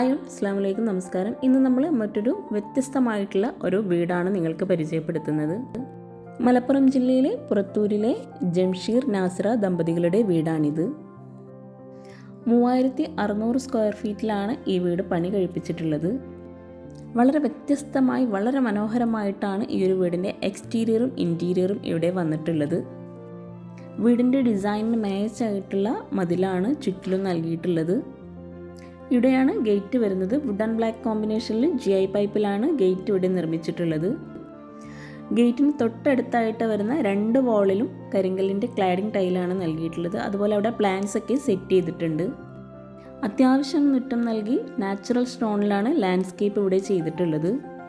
Hi അസ്സാം വലൈക്കും നമസ്കാരം. ഇന്ന് നമ്മൾ മറ്റൊരു വ്യത്യസ്തമായിട്ടുള്ള ഒരു വീടാണ് നിങ്ങൾക്ക് പരിചയപ്പെടുത്തുന്നത്. മലപ്പുറം ജില്ലയിലെ പുറത്തൂരിലെ ജംഷീർ നാസ്ര ദമ്പതികളുടെ വീടാണിത്. മൂവായിരത്തി അറുന്നൂറ് സ്ക്വയർ ഫീറ്റിലാണ് ഈ വീട് പണി കഴിപ്പിച്ചിട്ടുള്ളത്. വളരെ വ്യത്യസ്തമായി വളരെ മനോഹരമായിട്ടാണ് ഈ ഒരു വീടിന്റെ എക്സ്റ്റീരിയറും ഇന്റീരിയറും ഇവിടെ വന്നിട്ടുള്ളത്. വീടിന്റെ ഡിസൈനിന് മാച്ചായിട്ടുള്ള മതിലാണ് ചുറ്റിലും നൽകിയിട്ടുള്ളത്. ഇവിടെയാണ് ഗേറ്റ് വരുന്നത്. വുഡ് ആൻഡ് ബ്ലാക്ക് കോമ്പിനേഷനിൽ ജി ഐ പൈപ്പിലാണ് ഗേറ്റ് ഇവിടെ നിർമ്മിച്ചിട്ടുള്ളത്. ഗേറ്റിന് തൊട്ടടുത്തായിട്ട് വരുന്ന രണ്ട് വാളിലും കരിങ്കല്ലിന്റെ ക്ലാഡിംഗ് ടൈലാണ് നൽകിയിട്ടുള്ളത്. അതുപോലെ അവിടെ പ്ലാൻസ് ഒക്കെ സെറ്റ് ചെയ്തിട്ടുണ്ട്. അത്യാവശ്യം നിട്ടം നൽകി നാച്ചുറൽ സ്റ്റോണിലാണ് ലാൻഡ്സ്കേപ്പ് ഇവിടെ ചെയ്തിട്ടുള്ളത്.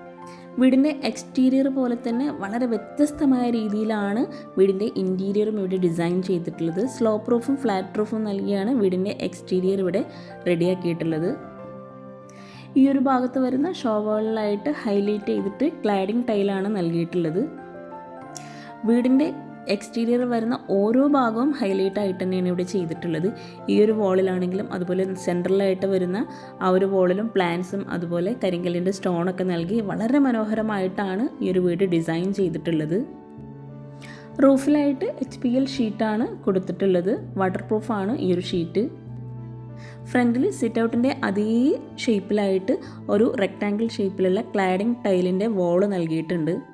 വീടിന്റെ എക്സ്റ്റീരിയർ പോലെ തന്നെ വളരെ വ്യത്യസ്തമായ രീതിയിലാണ് വീടിന്റെ ഇന്റീരിയറും ഇവിടെ ഡിസൈൻ ചെയ്തിട്ടുള്ളത്. സ്ലോ പ്രൂഫും ഫ്ലാറ്റ് പ്രൂഫും നൽകിയാണ് വീടിന്റെ എക്സ്റ്റീരിയർ ഇവിടെ റെഡിയാക്കിയിട്ടുള്ളത് ഈ ഒരു ഭാഗത്ത് വരുന്ന ഷോവുകളിലായിട്ട് ഹൈലൈറ്റ് ചെയ്തിട്ട് ക്ലാഡിംഗ് ടൈലാണ് നൽകിയിട്ടുള്ളത്. വീടിന്റെ എക്സ്റ്റീരിയർ വരുന്ന ഓരോ ഭാഗവും ഹൈലൈറ്റ് ആയിട്ട് തന്നെയാണ് ഇവിടെ ചെയ്തിട്ടുള്ളത്. ഈ ഒരു വോളിലാണെങ്കിലും അതുപോലെ സെൻട്രലായിട്ട് വരുന്ന ആ ഒരു വോളിലും പ്ലാൻസും അതുപോലെ കരിങ്കല്ലിന്റെ സ്റ്റോണൊക്കെ നൽകി വളരെ മനോഹരമായിട്ടാണ് ഈ ഒരു വീട് ഡിസൈൻ ചെയ്തിട്ടുള്ളത്. റൂഫിലായിട്ട് എച്ച് പി എൽ ഷീറ്റാണ് കൊടുത്തിട്ടുള്ളത്. വാട്ടർ പ്രൂഫാണ് ഈ ഒരു ഷീറ്റ് ഫ്രണ്ടിൽ സിറ്റ് ഔട്ടിന്റെ അതേ ഷേപ്പിലായിട്ട് ഒരു റെക്റ്റാങ്കിൾ ഷേപ്പിലുള്ള ക്ലാഡിംഗ് ടൈലിന്റെ വോൾ നൽകിയിട്ടുണ്ട്.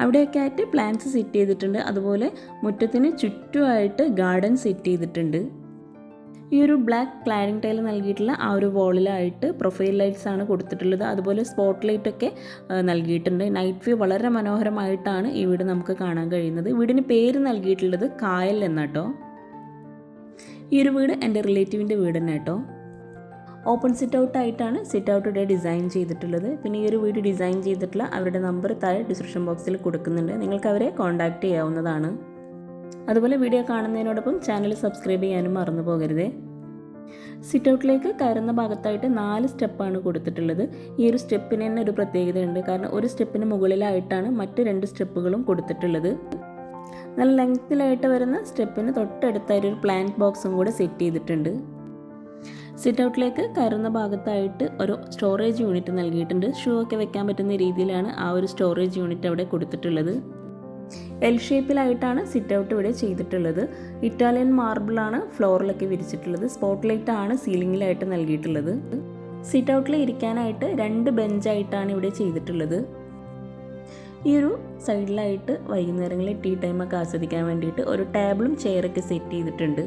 അവിടെയൊക്കെ ആയിട്ട് പ്ലാന്റ്സ് സെറ്റ് ചെയ്തിട്ടുണ്ട്. അതുപോലെ മുറ്റത്തിന് ചുറ്റുമായിട്ട് ഗാർഡൻ സെറ്റ് ചെയ്തിട്ടുണ്ട്. ഈ ഒരു ബ്ലാക്ക് ക്ലാരിങ് ടൈൽ നൽകിയിട്ടുള്ള ആ ഒരു വോളിലായിട്ട് പ്രൊഫൈൽ ലൈറ്റ്സ് ആണ് കൊടുത്തിട്ടുള്ളത്. അതുപോലെ സ്പോട്ട് ലൈറ്റ് ഒക്കെ നൽകിയിട്ടുണ്ട്. നൈറ്റ് വ്യൂ വളരെ മനോഹരമായിട്ടാണ് ഈ വീട് നമുക്ക് കാണാൻ കഴിയുന്നത്. വീടിന് പേര് നൽകിയിട്ടുള്ളത് കായൽ എന്നാട്ടോ. ഈ ഒരു വീട് എന്റെ റിലേറ്റീവിന്റെ വീട് തന്നെ കേട്ടോ ഓപ്പൺ സിറ്റ് ഔട്ട് ആയിട്ടാണ് സിറ്റ് ഔട്ട് ഡേ ഡിസൈൻ ചെയ്തിട്ടുള്ളത്. പിന്നെ ഈ ഒരു വീട് ഡിസൈൻ ചെയ്തിട്ടുള്ള അവരുടെ നമ്പർ താഴെ ഡിസ്ക്രിപ്ഷൻ ബോക്സിൽ കൊടുക്കുന്നുണ്ട്. നിങ്ങൾക്ക് അവരെ കോൺടാക്റ്റ് ചെയ്യാവുന്നതാണ്. അതുപോലെ വീഡിയോ കാണുന്നതിനോടൊപ്പം ചാനൽ സബ്സ്ക്രൈബ് ചെയ്യാനും മറന്നു പോകരുതേ. സിറ്റ് ഔട്ടിലേക്ക് കയറുന്ന ഭാഗത്തായിട്ട് നാല് സ്റ്റെപ്പാണ് കൊടുത്തിട്ടുള്ളത്. ഈ ഒരു സ്റ്റെപ്പിന് തന്നെ ഒരു പ്രത്യേകതയുണ്ട്. കാരണം ഒരു സ്റ്റെപ്പിന് മുകളിലായിട്ടാണ് മറ്റ് രണ്ട് സ്റ്റെപ്പുകളും കൊടുത്തിട്ടുള്ളത്. നല്ല ലെങ്ത്തിലായിട്ട് വരുന്ന സ്റ്റെപ്പിന് തൊട്ടടുത്തായിട്ട് ഒരു പ്ലാന്റ് ബോക്സും കൂടെ സെറ്റ് ചെയ്തിട്ടുണ്ട്. സിറ്റ് ഔട്ടിലേക്ക് കയറുന്ന ഭാഗത്തായിട്ട് ഒരു സ്റ്റോറേജ് യൂണിറ്റ് നൽകിയിട്ടുണ്ട്. ഷൂ ഒക്കെ വെക്കാൻ പറ്റുന്ന രീതിയിലാണ് ആ ഒരു സ്റ്റോറേജ് യൂണിറ്റ് അവിടെ കൊടുത്തിട്ടുള്ളത്. എൽ ഷേപ്പിലായിട്ടാണ് സിറ്റ് ഔട്ട് ഇവിടെ ചെയ്തിട്ടുള്ളത്. ഇറ്റാലിയൻ മാർബിളാണ് ഫ്ലോറിലൊക്കെ വിരിച്ചിട്ടുള്ളത്. സ്പോട്ട് ലൈറ്റ് ആണ് സീലിംഗിലായിട്ട് നൽകിയിട്ടുള്ളത്. സിറ്റ് ഔട്ടിൽ ഇരിക്കാനായിട്ട് രണ്ട് ബെഞ്ചായിട്ടാണ് ഇവിടെ ചെയ്തിട്ടുള്ളത്. ഈ ഒരു സൈഡിലായിട്ട് വൈകുന്നേരങ്ങളിൽ ടീ ടൈമൊക്കെ ആസ്വദിക്കാൻ വേണ്ടിയിട്ട് ഒരു ടേബിളും ചെയറൊക്കെ സെറ്റ് ചെയ്തിട്ടുണ്ട്.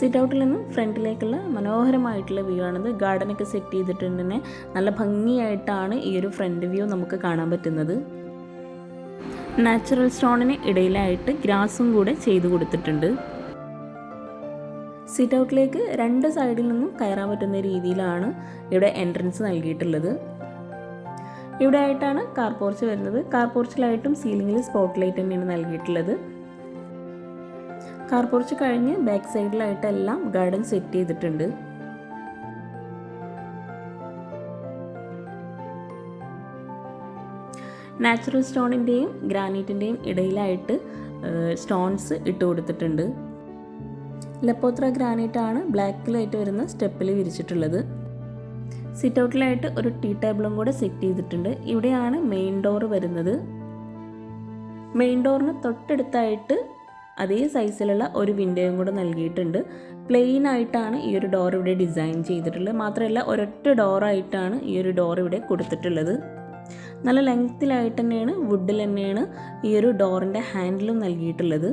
സിറ്റ് ഔട്ടിൽ നിന്ന് ഫ്രണ്ടിലേക്കുള്ള മനോഹരമായിട്ടുള്ള വ്യൂ ആണിത്. ഗാർഡനൊക്കെ സെറ്റ് ചെയ്തിട്ടുണ്ട് തന്നെ നല്ല ഭംഗിയായിട്ടാണ് ഈ ഒരു ഫ്രണ്ട് വ്യൂ നമുക്ക് കാണാൻ പറ്റുന്നത്. നാച്ചുറൽ സ്റ്റോണിന് ഇടയിലായിട്ട് ഗ്രാസും കൂടെ ചെയ്തു കൊടുത്തിട്ടുണ്ട്. സിറ്റ് ഔട്ടിലേക്ക് രണ്ട് സൈഡിൽ നിന്നും കയറാൻ പറ്റുന്ന രീതിയിലാണ് ഇവിടെ എൻട്രൻസ് നൽകിയിട്ടുള്ളത്. ഇവിടെ ആയിട്ടാണ് കാർ പോർച്ച് വരുന്നത്. കാർ പോർച്ചിലായിട്ടും സീലിംഗിൽ സ്പോട്ട് ലൈറ്റ് തന്നെയാണ് നൽകിയിട്ടുള്ളത്. കാർ പോർച്ച് കഴിഞ്ഞ് ബാക്ക് സൈഡിലായിട്ടെല്ലാം ഗാർഡൻ സെറ്റ് ചെയ്തിട്ടുണ്ട്. നാച്ചുറൽ സ്റ്റോണിന്റെയും ഗ്രാനൈറ്റിന്റെയും ഇടയിലായിട്ട് സ്റ്റോൺസ് ഇട്ട് കൊടുത്തിട്ടുണ്ട്. ലപ്പോത്ര ഗ്രാനൈറ്റാണ് ബ്ലാക്കിലായിട്ട് വരുന്ന സ്റ്റെപ്പിൽ വിരിച്ചിട്ടുള്ളത്. സിറ്റ് ഔട്ടിലായിട്ട് ഒരു ടീ ടേബിളും കൂടെ സെറ്റ് ചെയ്തിട്ടുണ്ട്. ഇവിടെയാണ് മെയിൻ ഡോർ വരുന്നത്. മെയിൻ ഡോറിന് തൊട്ടടുത്തായിട്ട് അതേ സൈസിലുള്ള ഒരു വിൻഡോയും കൂടെ നൽകിയിട്ടുണ്ട്. പ്ലെയിൻ ആയിട്ടാണ് ഈ ഒരു ഡോർ ഇവിടെ ഡിസൈൻ ചെയ്തിട്ടുള്ളത്. മാത്രമല്ല ഒരൊറ്റ ഡോറായിട്ടാണ് ഈ ഒരു ഡോർ ഇവിടെ കൊടുത്തിട്ടുള്ളത്. നല്ല ലെങ്ത്തിലായിട്ട് തന്നെയാണ് വുഡിൽ തന്നെയാണ് ഈ ഒരു ഡോറിന്റെ ഹാൻഡിലും നൽകിയിട്ടുള്ളത്.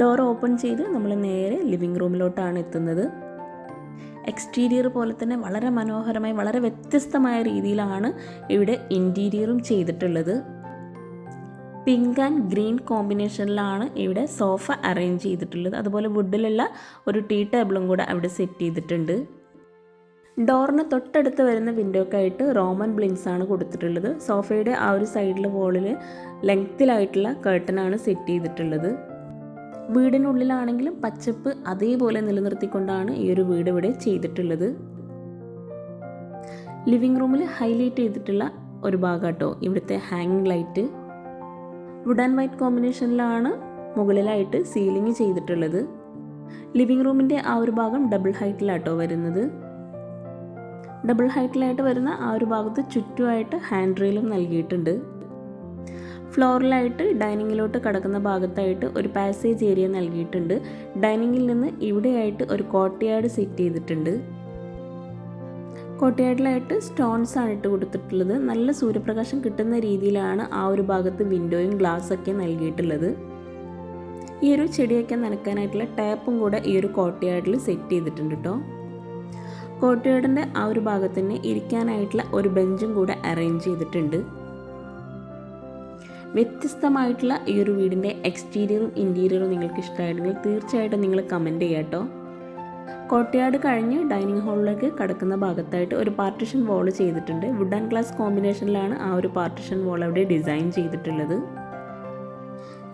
ഡോർ ഓപ്പൺ ചെയ്ത് നമ്മൾ നേരെ ലിവിങ് റൂമിലോട്ടാണ് എത്തുന്നത്. എക്സ്റ്റീരിയർ പോലെ തന്നെ വളരെ മനോഹരമായി വളരെ വ്യത്യസ്തമായ രീതിയിലാണ് ഇവിടെ ഇന്റീരിയറും ചെയ്തിട്ടുള്ളത്. പിങ്ക് ആൻഡ് ഗ്രീൻ കോമ്പിനേഷനിലാണ് ഇവിടെ സോഫ അറേഞ്ച് ചെയ്തിട്ടുള്ളത്. അതുപോലെ വുഡിലുള്ള ഒരു ടീ ടേബിളും കൂടെ അവിടെ സെറ്റ് ചെയ്തിട്ടുണ്ട്. ഡോറിന് തൊട്ടടുത്ത് വരുന്ന വിൻഡോക്കായിട്ട് റോമൻ ബ്ലിൻസ് ആണ് കൊടുത്തിട്ടുള്ളത്. സോഫയുടെ ആ ഒരു സൈഡിലെ വോളിൽ ലെങ്ത്തിലായിട്ടുള്ള കേട്ടനാണ് സെറ്റ് ചെയ്തിട്ടുള്ളത്. വീടിനുള്ളിലാണെങ്കിലും പച്ചപ്പ് അതേപോലെ നിലനിർത്തിക്കൊണ്ടാണ് ഈ ഒരു വീട് ഇവിടെ ചെയ്തിട്ടുള്ളത്. ലിവിംഗ് റൂമിൽ ഹൈലൈറ്റ് ചെയ്തിട്ടുള്ള ഒരു ഭാഗം കേട്ടോ ഇവിടുത്തെ ഹാങ്ങിങ് ലൈറ്റ്. വുഡ് ആൻഡ് വൈറ്റ് കോമ്പിനേഷനിലാണ് മുകളിലായിട്ട് സീലിംഗ് ചെയ്തിട്ടുള്ളത്. ലിവിംഗ് റൂമിന്റെ ആ ഒരു ഭാഗം ഡബിൾ ഹൈറ്റിലാട്ടോ വരുന്നത്. ഡബിൾ ഹൈറ്റിലായിട്ട് വരുന്ന ആ ഒരു ഭാഗത്ത് ചുറ്റുമായിട്ട് ഹാൻഡ് റെയിലും നൽകിയിട്ടുണ്ട്. ഫ്ലോറിലായിട്ട് ഡൈനിങ്ങിലോട്ട് കടക്കുന്ന ഭാഗത്തായിട്ട് ഒരു പാസേജ് ഏരിയ നൽകിയിട്ടുണ്ട്. ഡൈനിങ്ങിൽ നിന്ന് ഇവിടെയായിട്ട് ഒരു കോട്ടയാട് സെറ്റ് ചെയ്തിട്ടുണ്ട്. കോട്ടയാടിലായിട്ട് സ്റ്റോൺസ് ആണ് ഇട്ട് കൊടുത്തിട്ടുള്ളത്. നല്ല സൂര്യപ്രകാശം കിട്ടുന്ന രീതിയിലാണ് ആ ഒരു ഭാഗത്ത് വിൻഡോയും ഗ്ലാസ്സൊക്കെ നൽകിയിട്ടുള്ളത്. ഈ ഒരു ചെടിയൊക്കെ നനക്കാനായിട്ടുള്ള ടാപ്പും കൂടെ ഈ ഒരു കോട്ടയാട്ടിൽ സെറ്റ് ചെയ്തിട്ടുണ്ട് കേട്ടോ. കോട്ടയാടിന്റെ ആ ഒരു ഭാഗത്ത് തന്നെ ഇരിക്കാനായിട്ടുള്ള ഒരു ബെഞ്ചും കൂടെ അറേഞ്ച് ചെയ്തിട്ടുണ്ട്. വ്യത്യസ്തമായിട്ടുള്ള ഈ ഒരു വീടിന്റെ എക്സ്റ്റീരിയറും ഇന്റീരിയറും നിങ്ങൾക്ക് ഇഷ്ടമായിട്ടുണ്ടെങ്കിൽ തീർച്ചയായിട്ടും നിങ്ങൾ കമന്റ് ചെയ്യാം കേട്ടോ. കോട്ടയാട് കഴിഞ്ഞ് ഡൈനിങ് ഹാളിലേക്ക് കടക്കുന്ന ഭാഗത്തായിട്ട് ഒരു പാർട്ടിഷൻ വാൾ ചെയ്തിട്ടുണ്ട്. വുഡ് ആൻഡ് ഗ്ലാസ് കോമ്പിനേഷനിലാണ് ആ ഒരു പാർട്ടിഷൻ വാൾ അവിടെ ഡിസൈൻ ചെയ്തിട്ടുള്ളത്.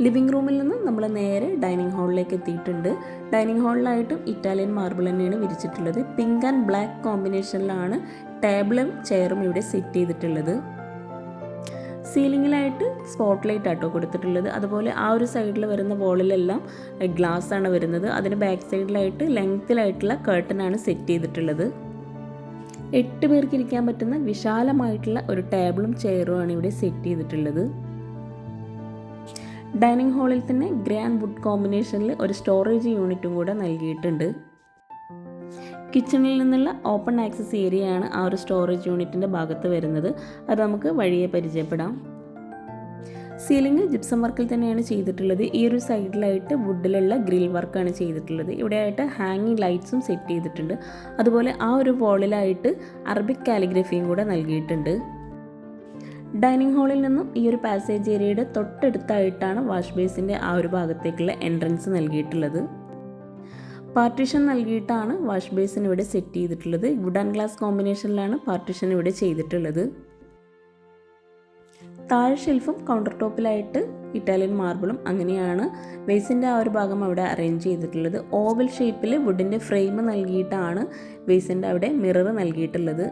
ലിവിംഗ് റൂമിൽ നിന്ന് നമ്മൾ നേരെ ഡൈനിങ് ഹാളിലേക്ക് എത്തിയിട്ടുണ്ട്. ഡൈനിങ് ഹാളിലായിട്ടും ഇറ്റാലിയൻ മാർബിൾ തന്നെയാണ് വിരിച്ചിട്ടുള്ളത്. പിങ്ക് ആൻഡ് ബ്ലാക്ക് കോമ്പിനേഷനിലാണ് ടേബിളും ചെയറും ഇവിടെ സെറ്റ് ചെയ്തിട്ടുള്ളത്. സീലിങ്ങിലായിട്ട് സ്പോട്ട് ലൈറ്റ് ആട്ടോ കൊടുത്തിട്ടുള്ളത്. അതുപോലെ ആ ഒരു സൈഡിൽ വരുന്ന വോളിലെല്ലാം ഗ്ലാസ് ആണ് വരുന്നത്. അതിന് ബാക്ക് സൈഡിലായിട്ട് ലെങ്ത്തിലായിട്ടുള്ള കേർട്ടനാണ് സെറ്റ് ചെയ്തിട്ടുള്ളത്. എട്ട് പേർക്ക് ഇരിക്കാൻ പറ്റുന്ന വിശാലമായിട്ടുള്ള ഒരു ടേബിളും ചെയറുമാണ് ഇവിടെ സെറ്റ് ചെയ്തിട്ടുള്ളത്. ഡൈനിങ് ഹാളിൽ തന്നെ ഗ്രാൻഡ് വുഡ് കോമ്പിനേഷനിൽ ഒരു സ്റ്റോറേജ് യൂണിറ്റും കൂടെ നൽകിയിട്ടുണ്ട്. കിച്ചണിൽ നിന്നുള്ള ഓപ്പൺ ആക്സസ് ഏരിയയാണ് ആ ഒരു സ്റ്റോറേജ് യൂണിറ്റിന്റെ ഭാഗത്ത് വരുന്നത്. അത് നമുക്ക് വഴിയെ പരിചയപ്പെടാം. സീലിംഗ് ജിപ്സം വർക്കിൽ തന്നെയാണ് ചെയ്തിട്ടുള്ളത്. ഈ ഒരു സൈഡിലായിട്ട് വുഡിലുള്ള ഗ്രിൽ വർക്കാണ് ചെയ്തിട്ടുള്ളത്. ഇവിടെയായിട്ട് ഹാങ്ങിങ് ലൈറ്റ്സും സെറ്റ് ചെയ്തിട്ടുണ്ട്. അതുപോലെ ആ ഒരു വോളിലായിട്ട് അറബിക് കാലിഗ്രഫിയും കൂടെ നൽകിയിട്ടുണ്ട്. ഡൈനിങ് ഹാളിൽ നിന്നും ഈ ഒരു പാസേജ് ഏരിയയുടെ തൊട്ടടുത്തായിട്ടാണ് വാഷ് ബേസിന്റെ ആ ഒരു ഭാഗത്തേക്കുള്ള എൻട്രൻസ് നൽകിയിട്ടുള്ളത്. പാർട്ടീഷൻ നൽകിയിട്ടാണ് വാഷ് ബേസിൻ ഇവിടെ സെറ്റ് ചെയ്തിട്ടുള്ളത്. വുഡ് ആൻഡ് ഗ്ലാസ് കോമ്പിനേഷനിലാണ് പാർട്ടീഷൻ ഇവിടെ ചെയ്തിട്ടുള്ളത്. താഴെ ഷെൽഫും കൗണ്ടർ ടോപ്പിലായിട്ട് ഇറ്റാലിയൻ മാർബിളും അങ്ങനെയാണ് വേസിന്റെ ആ ഒരു ഭാഗം അവിടെ അറേഞ്ച് ചെയ്തിട്ടുള്ളത്. ഓവൽ ഷേപ്പിൽ വുഡിന്റെ ഫ്രെയിം നൽകിയിട്ടാണ് വേസിന്റെ അവിടെ മിറർ നൽകിയിട്ടുള്ളത്.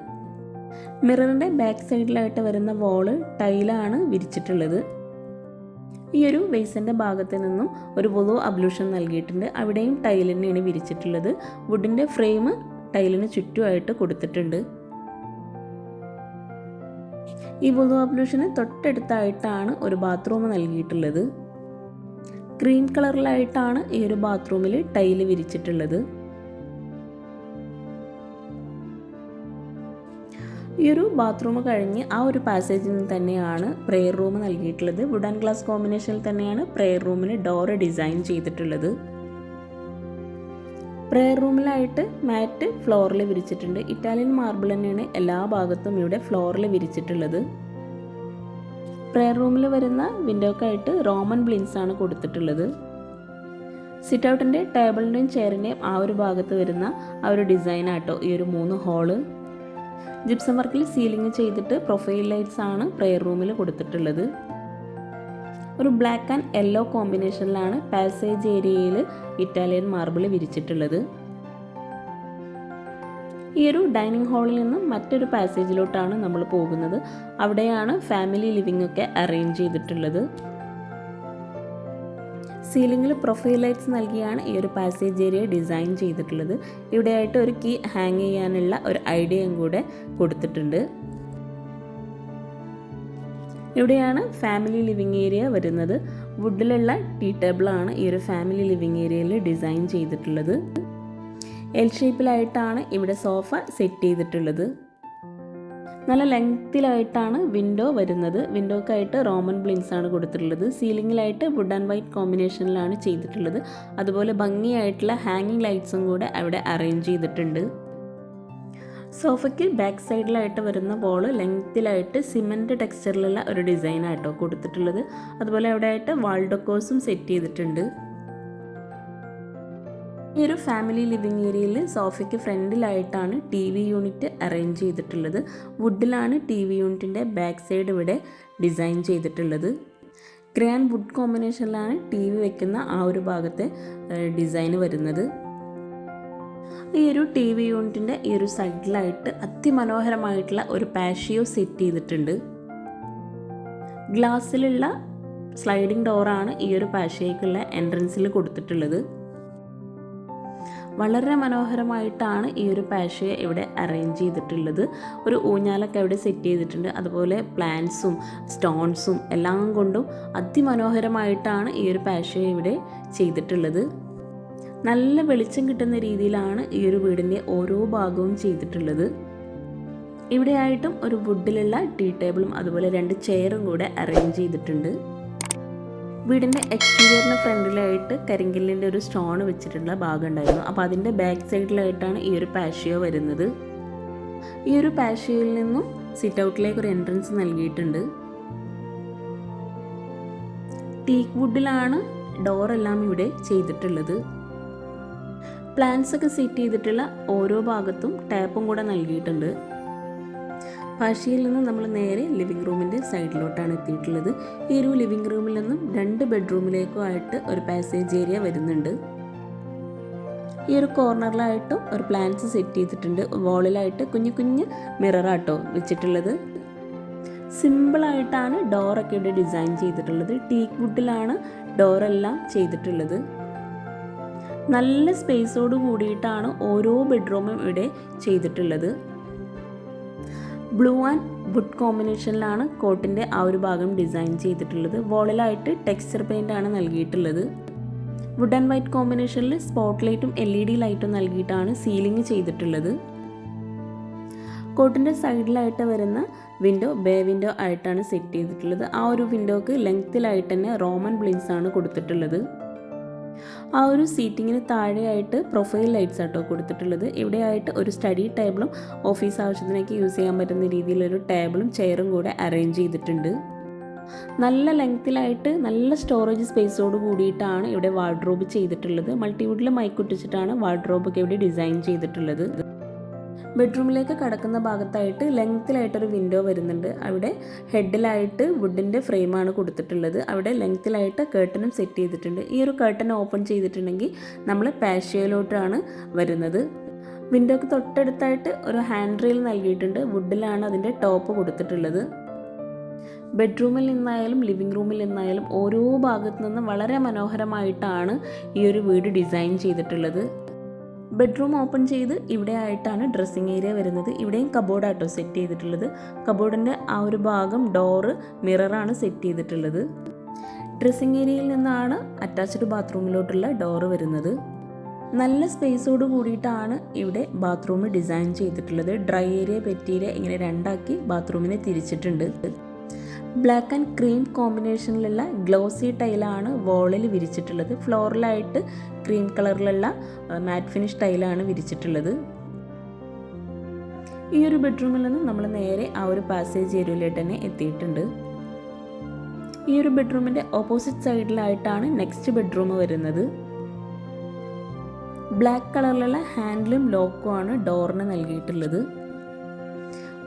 മിററിന്റെ ബാക്ക് സൈഡിലായിട്ട് വരുന്ന വോൾ ടൈലാണ് വിരിച്ചിട്ടുള്ളത്. ഈ ഒരു ബേസിന്റെ ഭാഗത്ത് നിന്നും ഒരു വുളു അബ്ലൂഷൻ നൽകിയിട്ടുണ്ട്. അവിടെയും ടൈൽ തന്നെയാണ് വിരിച്ചിട്ടുള്ളത്. വുഡിന്റെ ഫ്രെയിം ടൈലിന് ചുറ്റുമായിട്ട് കൊടുത്തിട്ടുണ്ട്. ഈ വുളു അബ്ലൂഷന് തൊട്ടടുത്തായിട്ടാണ് ഒരു ബാത്റൂം നൽകിയിട്ടുള്ളത്. ക്രീം കളറിലായിട്ടാണ് ഈ ഒരു ബാത്റൂമിൽ ടൈൽ വിരിച്ചിട്ടുള്ളത്. ഈ ഒരു ബാത്റൂം കഴിഞ്ഞ് ആ ഒരു പാസേജിൽ നിന്ന് തന്നെയാണ് പ്രെയർ റൂം നൽകിയിട്ടുള്ളത്. വുഡ് ആൻഡ് ഗ്ലാസ് കോമ്പിനേഷനിൽ തന്നെയാണ് പ്രെയർ റൂമിന് ഡോറ് ഡിസൈൻ ചെയ്തിട്ടുള്ളത്. പ്രെയർ റൂമിലായിട്ട് മാറ്റ് ഫ്ലോറിൽ വിരിച്ചിട്ടുണ്ട്. ഇറ്റാലിയൻ മാർബിൾ തന്നെയാണ് എല്ലാ ഭാഗത്തും ഇവിടെ ഫ്ലോറിൽ വിരിച്ചിട്ടുള്ളത്. പ്രെയർ റൂമിൽ വരുന്ന വിൻഡോക്കായിട്ട് റോമൻ ബ്ലിൻസ് ആണ് കൊടുത്തിട്ടുള്ളത്. സിറ്റ് ഔട്ടിന്റെ ടേബിളിന്റെയും ചെയറിന്റെയും ആ ഒരു ഭാഗത്ത് വരുന്ന ആ ഒരു ഡിസൈൻ ആട്ടോ ഈ ഒരു മൂന്ന് ഹോൾ ജിപ്സം വർക്കിൽ സീലിംഗ് ചെയ്തിട്ട് പ്രൊഫൈൽ ലൈറ്റ്സ് ആണ് പ്രെയർ റൂമിൽ കൊടുത്തിട്ടുള്ളത്. ഒരു ബ്ലാക്ക് ആൻഡ് യെല്ലോ കോമ്പിനേഷനിലാണ് പാസേജ് ഏരിയയിൽ ഇറ്റാലിയൻ മാർബിൾ വിരിച്ചിട്ടുള്ളത്. ഈ ഒരു ഡൈനിങ് ഹാളിൽ നിന്നും മറ്റൊരു പാസേജിലോട്ടാണ് നമ്മൾ പോകുന്നത്. അവിടെയാണ് ഫാമിലി ലിവിംഗ് ഒക്കെ അറേഞ്ച് ചെയ്തിട്ടുള്ളത്. സീലിംഗിൽ പ്രൊഫൈൽ ലൈറ്റ്സ് നൽകിയാണ് ഈ ഒരു പാസേജ് ഏരിയ ഡിസൈൻ ചെയ്തിട്ടുള്ളത്. ഇവിടെയായിട്ട് ഒരു കീ ഹാങ് ചെയ്യാനുള്ള ഒരു ഐഡിയയും കൂടെ കൊടുത്തിട്ടുണ്ട്. ഇവിടെയാണ് ഫാമിലി ലിവിങ് ഏരിയ വരുന്നത്. വുഡിലുള്ള ടീ ടേബിളാണ് ഈ ഒരു ഫാമിലി ലിവിങ് ഏരിയയിൽ ഡിസൈൻ ചെയ്തിട്ടുള്ളത്. എൽ ഷേപ്പിലായിട്ടാണ് ഇവിടെ സോഫ സെറ്റ് ചെയ്തിട്ടുള്ളത്. നല്ല ലെങ്ത്തിലായിട്ടാണ് വിൻഡോ വരുന്നത്. വിൻഡോക്കായിട്ട് റോമൻ ബ്ലിൻസ് ആണ് കൊടുത്തിട്ടുള്ളത്. സീലിംഗിലായിട്ട് വുഡ് ആൻഡ് വൈറ്റ് കോമ്പിനേഷനിലാണ് ചെയ്തിട്ടുള്ളത്. അതുപോലെ ഭംഗിയായിട്ടുള്ള ഹാങ്ങിങ് ലൈറ്റ്സും കൂടെ അവിടെ അറേഞ്ച് ചെയ്തിട്ടുണ്ട്. സോഫയ്ക്ക് ബാക്ക് സൈഡിലായിട്ട് വരുന്ന വോൾ ലെങ്ത്തിലായിട്ട് സിമന്റ് ടെക്സ്ചറിലുള്ള ഒരു ഡിസൈനായിട്ടോ കൊടുത്തിട്ടുള്ളത്. അതുപോലെ അവിടെ ആയിട്ട് വാൾ ഡൊക്കോസും സെറ്റ് ചെയ്തിട്ടുണ്ട്. ഈ ഒരു ഫാമിലി ലിവിങ് ഏരിയയിൽ സോഫയ്ക്ക് ഫ്രണ്ടിലായിട്ടാണ് ടി വി യൂണിറ്റ് അറേഞ്ച് ചെയ്തിട്ടുള്ളത്. വുഡിലാണ് ടി വി യൂണിറ്റിന്റെ ബാക്ക് സൈഡ് ഇവിടെ ഡിസൈൻ ചെയ്തിട്ടുള്ളത്. ഗ്രാൻഡ് വുഡ് കോമ്പിനേഷനിലാണ് ടി വി വെക്കുന്ന ആ ഒരു ഭാഗത്തെ ഡിസൈൻ വരുന്നത്. ഈ ഒരു ടി വി യൂണിറ്റിന്റെ ഈ ഒരു സൈഡിലായിട്ട് അതിമനോഹരമായിട്ടുള്ള ഒരു പാഷിയോ സെറ്റ് ചെയ്തിട്ടുണ്ട്. ഗ്ലാസ്സിലുള്ള സ്ലൈഡിംഗ് ഡോറാണ് ഈ ഒരു പാഷയ്ക്കുള്ള എൻട്രൻസിൽ കൊടുത്തിട്ടുള്ളത്. വളരെ മനോഹരമായിട്ടാണ് ഈ ഒരു പാഷയെ ഇവിടെ അറേഞ്ച് ചെയ്തിട്ടുള്ളത്. ഒരു ഊഞ്ഞാലൊക്കെ ഇവിടെ സെറ്റ് ചെയ്തിട്ടുണ്ട്. അതുപോലെ പ്ലാന്റ്സും സ്റ്റോൺസും എല്ലാം കൊണ്ടും അതിമനോഹരമായിട്ടാണ് ഈ ഒരു പാഷയെ ഇവിടെ ചെയ്തിട്ടുള്ളത്. നല്ല വെളിച്ചം കിട്ടുന്ന രീതിയിലാണ് ഈ ഒരു വീടിന്റെ ഓരോ ഭാഗവും ചെയ്തിട്ടുള്ളത്. ഇവിടെയായിട്ടും ഒരു വുഡിലുള്ള ടീ ടേബിളും അതുപോലെ രണ്ട് ചെയറും കൂടെ അറേഞ്ച് ചെയ്തിട്ടുണ്ട്. വീടിന്റെ എക്സ്റ്റീരിയറിന് ഫ്രണ്ടിലായിട്ട് കരിങ്കല്ലിന്റെ ഒരു സ്റ്റോൺ വെച്ചിട്ടുള്ള ഭാഗം ഉണ്ടായിരുന്നു അപ്പോൾ അതിന്റെ ബാക്ക് സൈഡിലായിട്ടാണ് ഈ ഒരു പാഷിയോ വരുന്നത്. ഈ ഒരു പാഷിയോയിൽ നിന്നും സിറ്റ് ഔട്ടിലേക്ക് ഒരു എൻട്രൻസ് നൽകിയിട്ടുണ്ട്. ടീക്ക് വുഡിലാണ് ഡോറെല്ലാം ഇവിടെ ചെയ്തിട്ടുള്ളത്. പ്ലാന്റ്സ് ഒക്കെ സെറ്റ് ചെയ്തിട്ടുള്ള ഓരോ ഭാഗത്തും ടാപ്പും കൂടെ നൽകിയിട്ടുണ്ട്. പാഷിയിൽ നിന്ന് നമ്മൾ നേരെ ലിവിങ് റൂമിന്റെ സൈഡിലോട്ടാണ് എത്തിയിട്ടുള്ളത്. ഈ ഒരു ലിവിങ് റൂമിൽ നിന്നും രണ്ട് ബെഡ്റൂമിലേക്കോ ആയിട്ട് ഒരു പാസേജ് ഏരിയ വരുന്നുണ്ട്. ഈ ഒരു കോർണറിലായിട്ട് ഒരു പ്ലാന്റ്സ് സെറ്റ് ചെയ്തിട്ടുണ്ട്. വാളിലായിട്ട് കുഞ്ഞു കുഞ്ഞ് മിററാട്ടോ വെച്ചിട്ടുള്ളത്. സിമ്പിളായിട്ടാണ് ഡോറൊക്കെ ഇവിടെ ഡിസൈൻ ചെയ്തിട്ടുള്ളത്. ടീക്ക് വുഡിലാണ് ഡോറെല്ലാം ചെയ്തിട്ടുള്ളത്. നല്ല സ്പേസോട് കൂടിയിട്ടാണ് ഓരോ ബെഡ്റൂമും ഇവിടെ ചെയ്തിട്ടുള്ളത്. ബ്ലൂ ആൻഡ് വുഡ് കോമ്പിനേഷനിലാണ് കോട്ടിന്റെ ആ ഒരു ഭാഗം ഡിസൈൻ ചെയ്തിട്ടുള്ളത്. വോളിലായിട്ട് ടെക്സ്ചർ പെയിന്റ് ആണ് നൽകിയിട്ടുള്ളത്. വുഡ് ആൻഡ് വൈറ്റ് കോമ്പിനേഷനിൽ സ്പോട്ട് ലൈറ്റും എൽ ഇ ഡി ലൈറ്റും നൽകിയിട്ടാണ് സീലിംഗ് ചെയ്തിട്ടുള്ളത്. കോട്ടിന്റെ സൈഡിലായിട്ട് വരുന്ന വിൻഡോ ബേ വിൻഡോ ആയിട്ടാണ് സെറ്റ് ചെയ്തിട്ടുള്ളത്. ആ ഒരു വിൻഡോക്ക് ലെങ്ത്തിലായിട്ട് തന്നെ റോമൻ ബ്ലിൻസ് ആണ് കൊടുത്തിട്ടുള്ളത്. ആ ഒരു സീറ്റിങ്ങിന് താഴെയായിട്ട് പ്രൊഫൈൽ ലൈറ്റ്സ് ആട്ടോ കൊടുത്തിട്ടുള്ളത്. ഇവിടെയായിട്ട് ഒരു സ്റ്റഡി ടേബിളും ഓഫീസ് ആവശ്യത്തിനൊക്കെ യൂസ് ചെയ്യാൻ പറ്റുന്ന രീതിയിലൊരു ടേബിളും ചെയറും കൂടെ അറേഞ്ച് ചെയ്തിട്ടുണ്ട്. നല്ല ലെങ്ത്തിലായിട്ട് നല്ല സ്റ്റോറേജ് സ്പേസോട് കൂടിയിട്ടാണ് ഇവിടെ വാർഡ്രോബ് ചെയ്തിട്ടുള്ളത്. മൾട്ടിവുഡിൽ മൈക്കുട്ടിച്ചിട്ടാണ് വാർഡ്രോബൊക്കെ ഇവിടെ ഡിസൈൻ ചെയ്തിട്ടുള്ളത്. ബെഡ്റൂമിലേക്ക് കടക്കുന്ന ഭാഗത്തായിട്ട് ലെങ്ത്തിലായിട്ടൊരു വിൻഡോ വരുന്നുണ്ട്. അവിടെ ഹെഡിലായിട്ട് വുഡിന്റെ ഫ്രെയിമാണ് കൊടുത്തിട്ടുള്ളത്. അവിടെ ലെങ്ത്തിലായിട്ട് കേട്ടനും സെറ്റ് ചെയ്തിട്ടുണ്ട്. ഈ ഒരു കേട്ടൻ ഓപ്പൺ ചെയ്തിട്ടുണ്ടെങ്കിൽ നമ്മൾ പാഷ്യയിലോട്ടാണ് വരുന്നത്. വിൻഡോക്ക് തൊട്ടടുത്തായിട്ട് ഒരു ഹാൻഡ് റെയിൽ നൽകിയിട്ടുണ്ട്. വുഡിലാണ് അതിന്റെ ടോപ്പ് കൊടുത്തിട്ടുള്ളത്. ബെഡ്റൂമിൽ നിന്നായാലും ലിവിങ് റൂമിൽ നിന്നായാലും ഓരോ ഭാഗത്തു നിന്നും വളരെ മനോഹരമായിട്ടാണ് ഈ ഒരു വീട് ഡിസൈൻ ചെയ്തിട്ടുള്ളത്. ബെഡ്റൂം ഓപ്പൺ ചെയ്ത് ഇവിടെ ആയിട്ടാണ് ഡ്രസ്സിങ് ഏരിയ വരുന്നത്. ഇവിടെയും കബോർഡാട്ടോ സെറ്റ് ചെയ്തിട്ടുള്ളത്. കബോർഡിന്റെ ആ ഒരു ഭാഗം ഡോറ് മിററാണ് സെറ്റ് ചെയ്തിട്ടുള്ളത്. ഡ്രസ്സിങ് ഏരിയയിൽ നിന്നാണ് അറ്റാച്ച്ഡ് ബാത്റൂമിലോട്ടുള്ള ഡോറ് വരുന്നത്. നല്ല സ്പേസോട് കൂടിയിട്ടാണ് ഇവിടെ ബാത്റൂം ഡിസൈൻ ചെയ്തിട്ടുള്ളത്. ഡ്രൈ ഏരിയ പെറ്റ് ഏരിയ ഇങ്ങനെ രണ്ടാക്കി ബാത്റൂമിനെ തിരിച്ചിട്ടുണ്ട്. ബ്ലാക്ക് ആൻഡ് ക്രീം കോമ്പിനേഷനിലുള്ള ഗ്ലോസി ടൈലാണ് വോളിൽ വിരിച്ചിട്ടുള്ളത്. ഫ്ലോറിലായിട്ട് ക്രീം കളറിലുള്ള മാറ്റ് ഫിനിഷ് ടൈലാണ് വിരിച്ചിട്ടുള്ളത്. ഈ ഒരു ബെഡ്റൂമിൽ നിന്ന് നമ്മൾ നേരെ ആ ഒരു പാസേജ് ഏരിയയിലേക്ക് തന്നെ എത്തിയിട്ടുണ്ട്. ഈ ഒരു ബെഡ്റൂമിന്റെ ഓപ്പോസിറ്റ് സൈഡിലായിട്ടാണ് നെക്സ്റ്റ് ബെഡ്റൂം വരുന്നത്. ബ്ലാക്ക് കളറിലുള്ള ഹാൻഡിലും ലോക്കും ആണ് ഡോറിന് നൽകിയിട്ടുള്ളത്.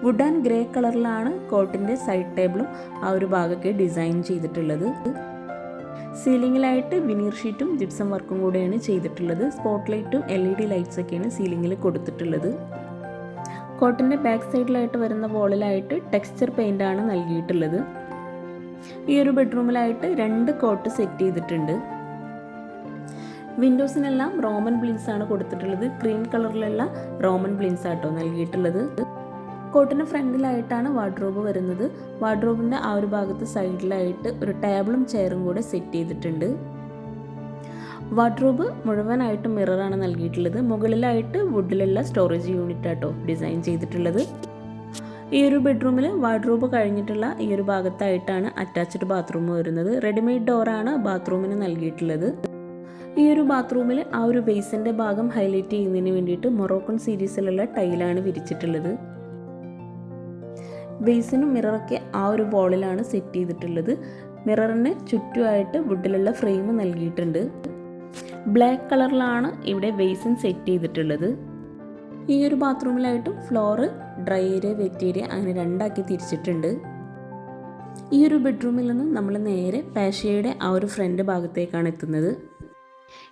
വുഡ് ആൻഡ് ഗ്രേ കളറിലാണ് കോട്ടിന്റെ സൈഡ് ടേബിളും ആ ഒരു ഭാഗമൊക്കെ ഡിസൈൻ ചെയ്തിട്ടുള്ളത്. സീലിങ്ങിലായിട്ട് വിനീർ ഷീറ്റും ജിപ്സം വർക്കും കൂടെയാണ് ചെയ്തിട്ടുള്ളത്. സ്പോട്ട് ലൈറ്റും എൽ ഇ ഡി ലൈറ്റ്സ് ഒക്കെയാണ് സീലിങ്ങിൽ കൊടുത്തിട്ടുള്ളത്. കോട്ടിന്റെ ബാക്ക് സൈഡിലായിട്ട് വരുന്ന വോളിലായിട്ട് ടെക്സ്ചർ പെയിന്റ് ആണ് നൽകിയിട്ടുള്ളത്. ഈ ഒരു ബെഡ്റൂമിലായിട്ട് രണ്ട് കോട്ട് സെറ്റ് ചെയ്തിട്ടുണ്ട്. വിൻഡോസിനെല്ലാം റോമൻ ബ്ലിൻസ് ആണ് കൊടുത്തിട്ടുള്ളത്. ക്രീം കളറിലുള്ള റോമൻ ബ്ലിൻസ് ആട്ടോ നൽകിയിട്ടുള്ളത്. കോട്ടിന് ഫ്രണ്ടിലായിട്ടാണ് വാർഡ്രോബ് വരുന്നത്. വാർഡ്രോബിന്റെ ആ ഒരു ഭാഗത്ത് സൈഡിലായിട്ട് ഒരു ടേബിളും ചെയറും കൂടെ സെറ്റ് ചെയ്തിട്ടുണ്ട്. വാർഡ്രോബ് മുഴുവനായിട്ട് മിററാണ് നൽകിയിട്ടുള്ളത്. മുകളിലായിട്ട് വുഡിലുള്ള സ്റ്റോറേജ് യൂണിറ്റ് ആട്ടോ ഡിസൈൻ ചെയ്തിട്ടുള്ളത്. ഈ ഒരു ബെഡ്റൂമിൽ വാർഡ്രോബ് കഴിഞ്ഞിട്ടുള്ള ഈ ഒരു ഭാഗത്തായിട്ടാണ് അറ്റാച്ച്ഡ് ബാത്റൂം വരുന്നത്. റെഡിമെയ്ഡ് ഡോറാണ് ബാത്റൂമിന് നൽകിയിട്ടുള്ളത്. ഈ ഒരു ബാത്റൂമിൽ ആ ഒരു ബേസിന്റെ ഭാഗം ഹൈലൈറ്റ് ചെയ്യുന്നതിന് വേണ്ടിയിട്ട് മൊറോക്കൺ സീരീസിലുള്ള ടൈലാണ് വിരിച്ചിട്ടുള്ളത്. ബേസിനും മിററൊക്കെ ആ ഒരു വോളിലാണ് സെറ്റ് ചെയ്തിട്ടുള്ളത്. മിററിന് ചുറ്റുമായിട്ട് വുഡിലുള്ള ഫ്രെയിം നൽകിയിട്ടുണ്ട്. ബ്ലാക്ക് കളറിലാണ് ഇവിടെ ബേസിൻ സെറ്റ് ചെയ്തിട്ടുള്ളത്. ഈ ഒരു ബാത്റൂമിലായിട്ടും floor dry area wet area അങ്ങനെ രണ്ടാക്കി തിരിച്ചിട്ടുണ്ട്. ഈ ഒരു ബെഡ്റൂമിൽ നിന്ന് നമ്മൾ നേരെ പാഷയുടെ ആ ഒരു ഫ്രണ്ട് ഭാഗത്തേക്കാണ് എത്തുന്നത്.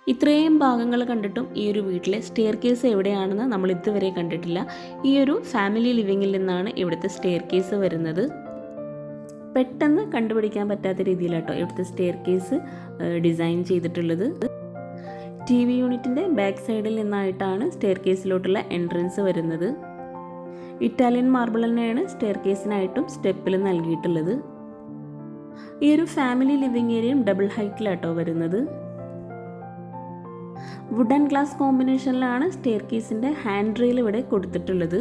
ഇത്രയും ഭാഗങ്ങൾ കണ്ടിട്ടും ഈ ഒരു വീട്ടിലെ സ്റ്റെയർ കേസ് എവിടെയാണെന്ന് നമ്മൾ ഇതുവരെ കണ്ടിട്ടില്ല. ഈ ഒരു ഫാമിലി ലിവിങ്ങിൽ നിന്നാണ് ഇവിടുത്തെ സ്റ്റെയർ കേസ് വരുന്നത്. പെട്ടെന്ന് കണ്ടുപിടിക്കാൻ പറ്റാത്ത രീതിയിലാട്ടോ ഇവിടുത്തെ സ്റ്റെയർ കേസ് ഡിസൈൻ ചെയ്തിട്ടുള്ളത്. ടി വി യൂണിറ്റിന്റെ ബാക്ക് സൈഡിൽ നിന്നായിട്ടാണ് സ്റ്റെയർ കേസിലോട്ടുള്ള എൻട്രൻസ് വരുന്നത്. ഇറ്റാലിയൻ മാർബിൾ തന്നെയാണ് സ്റ്റെയർ കേസിനായിട്ടും സ്റ്റെപ്പിൽ നൽകിയിട്ടുള്ളത്. ഈ ഒരു ഫാമിലി ലിവിങ് ഏരിയയും ഡബിൾ ഹൈറ്റിലാട്ടോ വരുന്നത്. വുഡ് ആൻഡ് ഗ്ലാസ് കോമ്പിനേഷനിലാണ് സ്റ്റെയർ കേസിന്റെ ഹാൻഡ് റെയിൽ ഇവിടെ കൊടുത്തിട്ടുള്ളത്.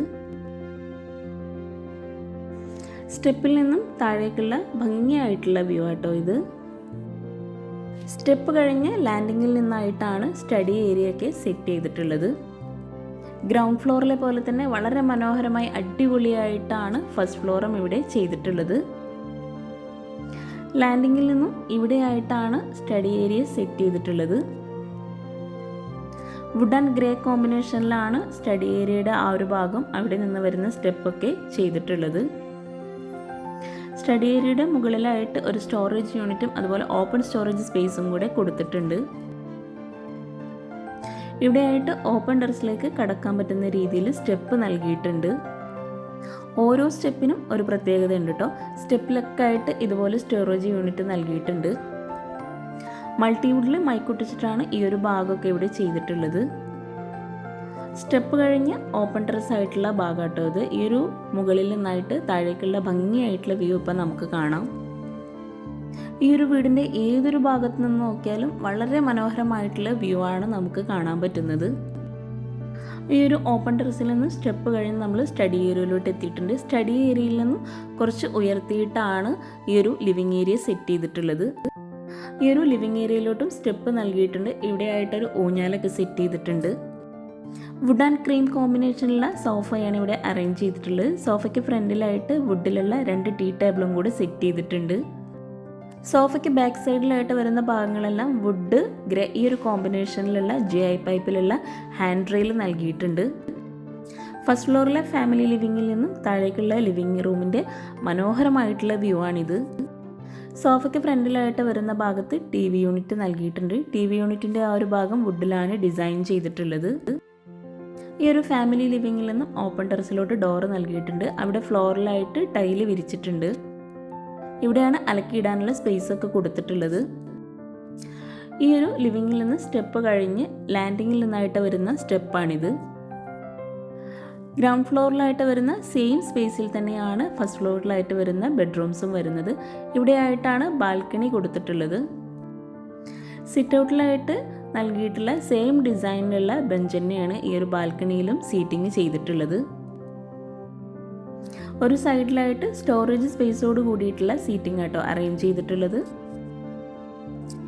സ്റ്റെപ്പിൽ നിന്നും താഴേക്കുള്ള ഭംഗിയായിട്ടുള്ള വ്യൂ ആട്ടോ ഇത്. സ്റ്റെപ്പ് കഴിഞ്ഞ് ലാൻഡിങ്ങിൽ നിന്നായിട്ടാണ് സ്റ്റഡി ഏരിയ ഒക്കെ സെറ്റ് ചെയ്തിട്ടുള്ളത്. ഗ്രൗണ്ട് ഫ്ലോറിലെ പോലെ തന്നെ വളരെ മനോഹരമായി അടിപൊളിയായിട്ടാണ് ഫസ്റ്റ് ഫ്ലോറും ഇവിടെ ചെയ്തിട്ടുള്ളത്. ലാൻഡിങ്ങിൽ നിന്നും ഇവിടെയായിട്ടാണ് സ്റ്റഡി ഏരിയ സെറ്റ് ചെയ്തിട്ടുള്ളത്. വുഡ് ആൻഡ് ഗ്രേ കോമ്പിനേഷനിലാണ് സ്റ്റഡി ഏരിയയുടെ ആ ഒരു ഭാഗം അവിടെ നിന്ന് വരുന്ന സ്റ്റെപ്പൊക്കെ ചെയ്തിട്ടുള്ളത്. സ്റ്റഡി ഏരിയയുടെ മുകളിലായിട്ട് ഒരു സ്റ്റോറേജ് യൂണിറ്റും അതുപോലെ ഓപ്പൺ സ്റ്റോറേജ് സ്പേസും കൂടെ കൊടുത്തിട്ടുണ്ട്. ഇവിടെയായിട്ട് ഓപ്പൺ ടെറസിലേക്ക് കടക്കാൻ പറ്റുന്ന രീതിയിൽ സ്റ്റെപ്പ് നൽകിയിട്ടുണ്ട്. ഓരോ സ്റ്റെപ്പിനും ഒരു പ്രത്യേകത ഉണ്ട് കേട്ടോ. സ്റ്റെപ്പിലൊക്കെ ആയിട്ട് ഇതുപോലെ സ്റ്റോറേജ് യൂണിറ്റ് നൽകിയിട്ടുണ്ട്. മൾട്ടിവുഡിൽ മൈക്കൊട്ടിച്ചിട്ടാണ് ഈ ഒരു ഭാഗമൊക്കെ ഇവിടെ ചെയ്തിട്ടുള്ളത്. സ്റ്റെപ്പ് കഴിഞ്ഞ് ഓപ്പൺ ടെറസ് ആയിട്ടുള്ള ഭാഗമാട്ടോ ഇത്. ഈ ഒരു മുകളിൽ നിന്നായിട്ട് താഴേക്കുള്ള ഭംഗിയായിട്ടുള്ള വ്യൂ ഇപ്പം നമുക്ക് കാണാം. ഈ ഒരു വീടിന്റെ ഏതൊരു ഭാഗത്ത് നിന്ന് നോക്കിയാലും വളരെ മനോഹരമായിട്ടുള്ള വ്യൂ ആണ് നമുക്ക് കാണാൻ പറ്റുന്നത്. ഈ ഒരു ഓപ്പൺ ടെറസിൽ നിന്ന് സ്റ്റെപ്പ് കഴിഞ്ഞ് നമ്മൾ സ്റ്റഡി ഏരിയയിലോട്ട് എത്തിയിട്ടുണ്ട്. സ്റ്റഡി ഏരിയയിൽ നിന്നും കുറച്ച് ഉയർത്തിയിട്ടാണ് ഈ ഒരു ലിവിങ് ഏരിയ സെറ്റ് ചെയ്തിട്ടുള്ളത്. ഈ ഒരു ലിവിങ് ഏരിയയിലോട്ടും സ്റ്റെപ്പ് നൽകിയിട്ടുണ്ട്. ഇവിടെയായിട്ടൊരു ഊഞ്ഞാലൊക്കെ സെറ്റ് ചെയ്തിട്ടുണ്ട്. വുഡ് ആൻഡ് ക്രീം കോമ്പിനേഷനിലുള്ള സോഫയാണ് ഇവിടെ അറേഞ്ച് ചെയ്തിട്ടുള്ളത്. സോഫയ്ക്ക് ഫ്രണ്ടിലായിട്ട് വുഡിലുള്ള രണ്ട് ടീ ടേബിളും കൂടി സെറ്റ് ചെയ്തിട്ടുണ്ട്. സോഫയ്ക്ക് ബാക്ക് സൈഡിലായിട്ട് വരുന്ന ഭാഗങ്ങളെല്ലാം വുഡ് ഗ്രേ ഈ ഒരു കോമ്പിനേഷനിലുള്ള ജി ഐ പൈപ്പിലുള്ള ഹാൻഡ് റെയിൽ നൽകിയിട്ടുണ്ട്. ഫസ്റ്റ് ഫ്ലോറിലെ ഫാമിലി ലിവിങ്ങിൽ നിന്നും താഴേക്കുള്ള ലിവിങ് റൂമിന്റെ മനോഹരമായിട്ടുള്ള വ്യൂ ആണിത്. സോഫയ്ക്ക് ഫ്രണ്ടിലായിട്ട് വരുന്ന ഭാഗത്ത് ടി വി യൂണിറ്റ് നൽകിയിട്ടുണ്ട്. ടി വി യൂണിറ്റിന്റെ ആ ഒരു ഭാഗം വുഡിലാണ് ഡിസൈൻ ചെയ്തിട്ടുള്ളത്. ഈ ഒരു ഫാമിലി ലിവിങ്ങിൽ നിന്നും ഓപ്പൺ ടെറസിലോട്ട് ഡോറ് നൽകിയിട്ടുണ്ട്. അവിടെ ഫ്ലോറിലായിട്ട് ടൈൽ വിരിച്ചിട്ടുണ്ട്. ഇവിടെയാണ് അലക്കിയിടാനുള്ള സ്പേസ് ഒക്കെ കൊടുത്തിട്ടുള്ളത്. ഈ ഒരു ലിവിങ്ങിൽ നിന്ന് സ്റ്റെപ്പ് കഴിഞ്ഞ് ലാൻഡിങ്ങിൽ നിന്നായിട്ട് വരുന്ന സ്റ്റെപ്പാണിത്. ഗ്രൗണ്ട് ഫ്ലോറിലായിട്ട് വരുന്ന സെയിം സ്പേസിൽ തന്നെയാണ് ഫസ്റ്റ് ഫ്ലോറിലായിട്ട് വരുന്ന ബെഡ്റൂംസും വരുന്നത്. ഇവിടെയായിട്ടാണ് ബാൽക്കണി കൊടുത്തിട്ടുള്ളത്. സിറ്റ് ഔട്ടിലായിട്ട് നൽകിയിട്ടുള്ള സെയിം ഡിസൈനിലുള്ള ബെഞ്ച് തന്നെയാണ് ഈ ഒരു ബാൽക്കണിയിലും സീറ്റിംഗ് ചെയ്തിട്ടുള്ളത്. ഒരു സൈഡിലായിട്ട് സ്റ്റോറേജ് സ്പേസോട് കൂടിയിട്ടുള്ള സീറ്റിംഗ് ആട്ടോ അറേഞ്ച് ചെയ്തിട്ടുള്ളത്.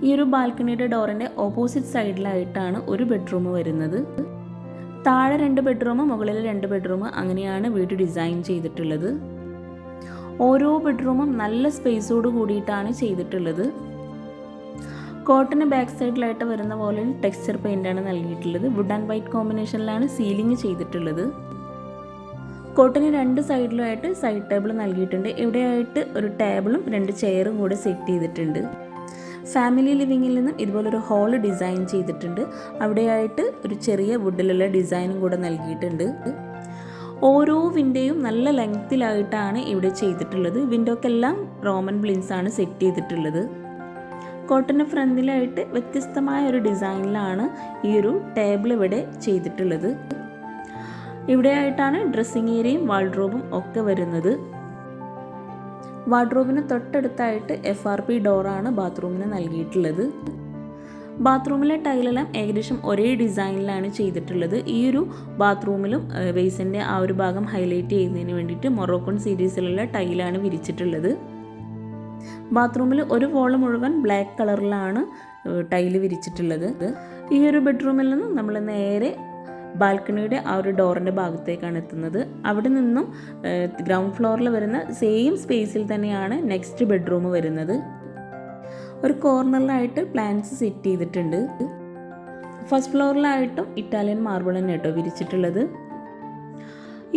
ഈ ഒരു ബാൽക്കണിയുടെ ഡോറിന്റെ ഓപ്പോസിറ്റ് സൈഡിലായിട്ടാണ് ഒരു ബെഡ്റൂം വരുന്നത്. താഴെ രണ്ട് ബെഡ്റൂം മുകളിൽ രണ്ട് ബെഡ്റൂം അങ്ങനെയാണ് വീട് ഡിസൈൻ ചെയ്തിട്ടുള്ളത്. ഓരോ ബെഡ്റൂമും നല്ല സ്പേസോട് കൂടിയിട്ടാണ് ചെയ്തിട്ടുള്ളത്. കോട്ടന് ബാക്ക് സൈഡിലായിട്ട് വരുന്ന പോലെ ടെക്സ്ചർ പെയിന്റാണ് നൽകിയിട്ടുള്ളത്. വുഡ് ആൻഡ് വൈറ്റ് കോമ്പിനേഷനിലാണ് സീലിംഗ് ചെയ്തിട്ടുള്ളത്. കോട്ടിന് രണ്ട് സൈഡിലുമായിട്ട് സൈഡ് ടേബിൾ നൽകിയിട്ടുണ്ട്. ഇവിടെയായിട്ട് ഒരു ടേബിളും രണ്ട് ചെയറും കൂടെ സെറ്റ് ചെയ്തിട്ടുണ്ട്. ഫാമിലി ലിവിങ്ങിൽ നിന്നും ഇതുപോലൊരു ഹോൾ ഡിസൈൻ ചെയ്തിട്ടുണ്ട്. അവിടെയായിട്ട് ഒരു ചെറിയ വുഡിലുള്ള ഡിസൈനും കൂടെ നൽകിയിട്ടുണ്ട്. ഓരോ വിൻഡോയും നല്ല ലെങ്ത്തിലായിട്ടാണ് ഇവിടെ ചെയ്തിട്ടുള്ളത്. വിൻഡോക്കെല്ലാം റോമൻ ബ്ലിൻസ് ആണ് സെറ്റ് ചെയ്തിട്ടുള്ളത്. കോട്ടന്റെ ഫ്രണ്ടിലായിട്ട് വ്യത്യസ്തമായ ഒരു ഡിസൈനിലാണ് ഈ ഒരു ടേബിൾ ഇവിടെ ചെയ്തിട്ടുള്ളത്. ഇവിടെയായിട്ടാണ് ഡ്രസ്സിങ് ഏരിയയും വാൾഡ്രോബും ഒക്കെ വരുന്നത്. വാർഡ്രോബിന് തൊട്ടടുത്തായിട്ട് എഫ് ആർ പി ഡോറാണ് ബാത്റൂമിന് നൽകിയിട്ടുള്ളത്. ബാത്റൂമിലെ ടൈലെല്ലാം ഏകദേശം ഒരേ ഡിസൈനിലാണ് ചെയ്തിട്ടുള്ളത്. ഈ ഒരു ബാത്റൂമിലും വേസിന്റെ ആ ഒരു ഭാഗം ഹൈലൈറ്റ് ചെയ്യുന്നതിന് വേണ്ടിയിട്ട് മൊറോക്കോൺ സീരീസിലുള്ള ടൈലാണ് വിരിച്ചിട്ടുള്ളത്. ബാത്റൂമിൽ ഒരു വോൾ മുഴുവൻ ബ്ലാക്ക് കളറിലാണ് ടൈൽ വിരിച്ചിട്ടുള്ളത്. ഈ ഒരു ബെഡ്റൂമിൽ നിന്ന് നമ്മൾ നേരെ ബാൽക്കണിയുടെ ആ ഒരു ഡോറിന്റെ ഭാഗത്തേക്കാണ് എത്തുന്നത്. അവിടെ നിന്നും ഗ്രൗണ്ട് ഫ്ലോറിൽ വരുന്ന സെയിം സ്പേസിൽ തന്നെയാണ് നെക്സ്റ്റ് ബെഡ്റൂം വരുന്നത്. ഒരു കോർണറിലായിട്ട് പ്ലാന്റ്സ് സെറ്റ് ചെയ്തിട്ടുണ്ട്. ഫസ്റ്റ് ഫ്ലോറിലായിട്ടും ഇറ്റാലിയൻ മാർബിൾ തന്നെ കേട്ടോ വിരിച്ചിട്ടുള്ളത്.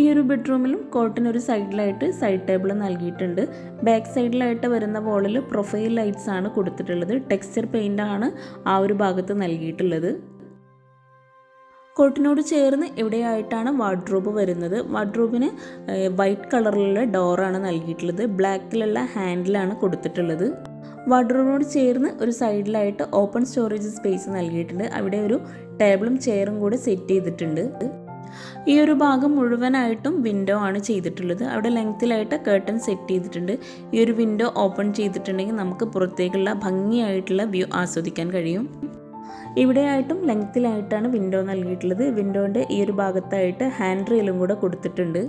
ഈ ഒരു ബെഡ്റൂമിലും കോട്ടിന് ഒരു സൈഡിലായിട്ട് സൈഡ് ടേബിൾ നൽകിയിട്ടുണ്ട്. ബാക്ക് സൈഡിലായിട്ട് വരുന്ന വോളിൽ പ്രൊഫൈൽ ലൈറ്റ്സ് ആണ് കൊടുത്തിട്ടുള്ളത്. ടെക്സ്ചർ പെയിന്റ് ആണ് ആ ഒരു ഭാഗത്ത് നൽകിയിട്ടുള്ളത്. കോട്ടിനോട് ചേർന്ന് എവിടെയായിട്ടാണ് വാർഡ്രോബ് വരുന്നത്? വാർഡ്രോബിന് വൈറ്റ് കളറിലുള്ള ഡോറാണ് നൽകിയിട്ടുള്ളത്. ബ്ലാക്കിലുള്ള ഹാൻഡിലാണ് കൊടുത്തിട്ടുള്ളത്. വാർഡ്രോബിനോട് ചേർന്ന് ഒരു സൈഡിലായിട്ട് ഓപ്പൺ സ്റ്റോറേജ് സ്പേസ് നൽകിയിട്ടുണ്ട്. അവിടെ ഒരു ടേബിളും ചെയറും കൂടെ സെറ്റ് ചെയ്തിട്ടുണ്ട്. ഈ ഒരു ഭാഗം മുഴുവനായിട്ടും വിൻഡോ ആണ് ചെയ്തിട്ടുള്ളത്. അവിടെ ലെങ്ത്തിലായിട്ട് കേട്ടൺ സെറ്റ് ചെയ്തിട്ടുണ്ട്. ഈ ഒരു വിൻഡോ ഓപ്പൺ ചെയ്തിട്ടുണ്ടെങ്കിൽ നമുക്ക് പുറത്തേക്കുള്ള ഭംഗിയായിട്ടുള്ള വ്യൂ ആസ്വദിക്കാൻ കഴിയും. ഇവിടെയായിട്ടും ലെങ്ത്തിലായിട്ടാണ് വിൻഡോ നൽകിയിട്ടുള്ളത്. വിൻഡോന്റെ ഈ ഒരു ഭാഗത്തായിട്ട് ഹാൻഡ് റെയിലും കൂടെ കൊടുത്തിട്ടുണ്ട്.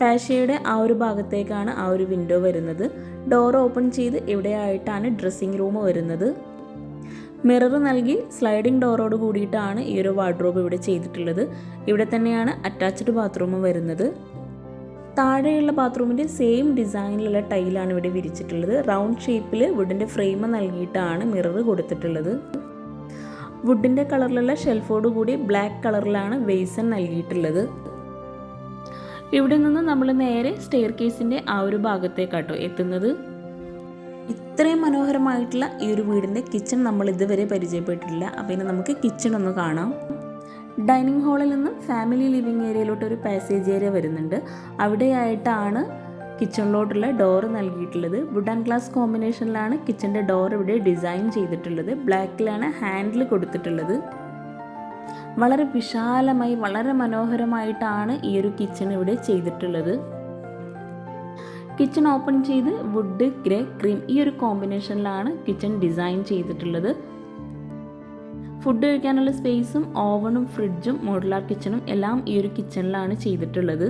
പാഷയുടെ ആ ഒരു ഭാഗത്തേക്കാണ് ആ ഒരു വിൻഡോ വരുന്നത്. ഡോർ ഓപ്പൺ ചെയ്ത് ഇവിടെയായിട്ടാണ് ഡ്രസ്സിംഗ് റൂം വരുന്നത്. മിറർ നൽകി സ്ലൈഡിംഗ് ഡോറോട് കൂടിയിട്ടാണ് ഈ ഒരു വാർഡ്രോബ് ഇവിടെ ചെയ്തിട്ടുള്ളത്. ഇവിടെ തന്നെയാണ് അറ്റാച്ച്ഡ് ബാത്റൂം വരുന്നത്. താഴെയുള്ള ബാത്റൂമിന്റെ സെയിം ഡിസൈനിലുള്ള ടൈലാണ് ഇവിടെ വിരിച്ചിട്ടുള്ളത്. റൗണ്ട് ഷേപ്പിൽ വുഡിന്റെ ഫ്രെയിം നൽകിയിട്ടാണ് മിറർ കൊടുത്തിട്ടുള്ളത്. വുഡിന്റെ കളറിലുള്ള ഷെൽഫോട് കൂടി ബ്ലാക്ക് കളറിലാണ് വെയ്സൺ നൽകിയിട്ടുള്ളത്. ഇവിടെ നിന്ന് നമ്മൾ നേരെ സ്റ്റെയർ കേസിന്റെ ആ ഒരു ഭാഗത്തേക്കാട്ടോ എത്തുന്നത്. ഇത്രയും മനോഹരമായിട്ടുള്ള ഈ ഒരു വീടിന്റെ കിച്ചൺ നമ്മൾ ഇതുവരെ പരിചയപ്പെട്ടിട്ടില്ല. അപ്പോൾ ഇനി നമുക്ക് കിച്ചൺ ഒന്ന് കാണാം. ഡൈനിങ് ഹാളിൽ നിന്നും ഫാമിലി ലിവിങ് ഏരിയയിലോട്ട് ഒരു പാസേജ് ഏരിയ വരുന്നുണ്ട്. അവിടെയായിട്ടാണ് കിച്ചണിലോട്ടുള്ള ഡോർ നൽകിയിട്ടുള്ളത്. വുഡ് ആൻഡ് ഗ്ലാസ് കോമ്പിനേഷനിലാണ് കിച്ചന്റെ ഡോർ ഇവിടെ ഡിസൈൻ ചെയ്തിട്ടുള്ളത്. ബ്ലാക്കിലാണ് ഹാൻഡിൽ കൊടുത്തിട്ടുള്ളത്. വളരെ വിശാലമായി വളരെ മനോഹരമായിട്ടാണ് ഈ ഒരു കിച്ചൺ ഇവിടെ ചെയ്തിട്ടുള്ളത്. കിച്ചൺ ഓപ്പൺ ചെയ്ത് വുഡ് ഗ്രേ ക്രീം ഈ ഒരു കോമ്പിനേഷനിലാണ് കിച്ചൺ ഡിസൈൻ ചെയ്തിട്ടുള്ളത്. ഫുഡ് കഴിക്കാനുള്ള സ്പേസും ഓവണും ഫ്രിഡ്ജും മോഡുലാർ കിച്ചണും എല്ലാം ഈ ഒരു കിച്ചണിലാണ് ചെയ്തിട്ടുള്ളത്.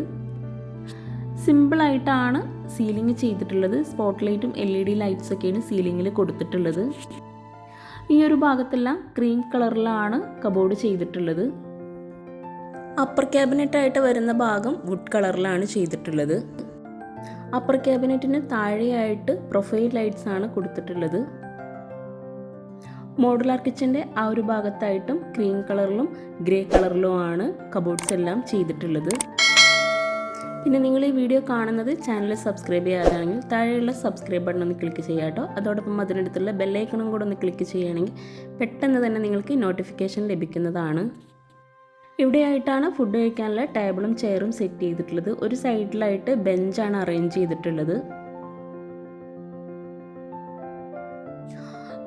സിമ്പിളായിട്ടാണ് സീലിംഗ് ചെയ്തിട്ടുള്ളത്. സ്പോട്ട് ലൈറ്റും എൽ ഇ ഡി ലൈറ്റ്സ് ഒക്കെയാണ് സീലിങ്ങിൽ കൊടുത്തിട്ടുള്ളത്. ഈ ഒരു ഭാഗത്തെല്ലാം ക്രീം കളറിലാണ് കബോർഡ് ചെയ്തിട്ടുള്ളത്. അപ്പർ ക്യാബിനറ്റായിട്ട് വരുന്ന ഭാഗം വുഡ് കളറിലാണ് ചെയ്തിട്ടുള്ളത്. അപ്പർ ക്യാബിനറ്റിന് താഴെയായിട്ട് പ്രൊഫൈൽ ലൈറ്റ്സ് ആണ് കൊടുത്തിട്ടുള്ളത്. മോഡുലാർ കിച്ചന്റെ ആ ഒരു ഭാഗത്തായിട്ടും ക്രീം കളറിലും ഗ്രേ കളറിലും ആണ് കബോർഡ്സ് എല്ലാം ചെയ്തിട്ടുള്ളത്. പിന്നെ നിങ്ങൾ ഈ വീഡിയോ കാണുന്നത് ചാനൽ സബ്സ്ക്രൈബ് ചെയ്യാതാണെങ്കിൽ താഴെയുള്ള സബ്സ്ക്രൈബ് ബട്ടൺ ഒന്ന് ക്ലിക്ക് ചെയ്യാം കേട്ടോ. അതോടൊപ്പം അതിനടുത്തുള്ള ബെല്ലൈക്കണും കൂടെ ഒന്ന് ക്ലിക്ക് ചെയ്യുകയാണെങ്കിൽ പെട്ടെന്ന് തന്നെ നിങ്ങൾക്ക് നോട്ടിഫിക്കേഷൻ ലഭിക്കുന്നതാണ്. ഇവിടെയായിട്ടാണ് ഫുഡ് കഴിക്കാനുള്ള ടേബിളും ചെയറും സെറ്റ് ചെയ്തിട്ടുള്ളത്. ഒരു സൈഡിലായിട്ട് ബെഞ്ചാണ് അറേഞ്ച് ചെയ്തിട്ടുള്ളത്.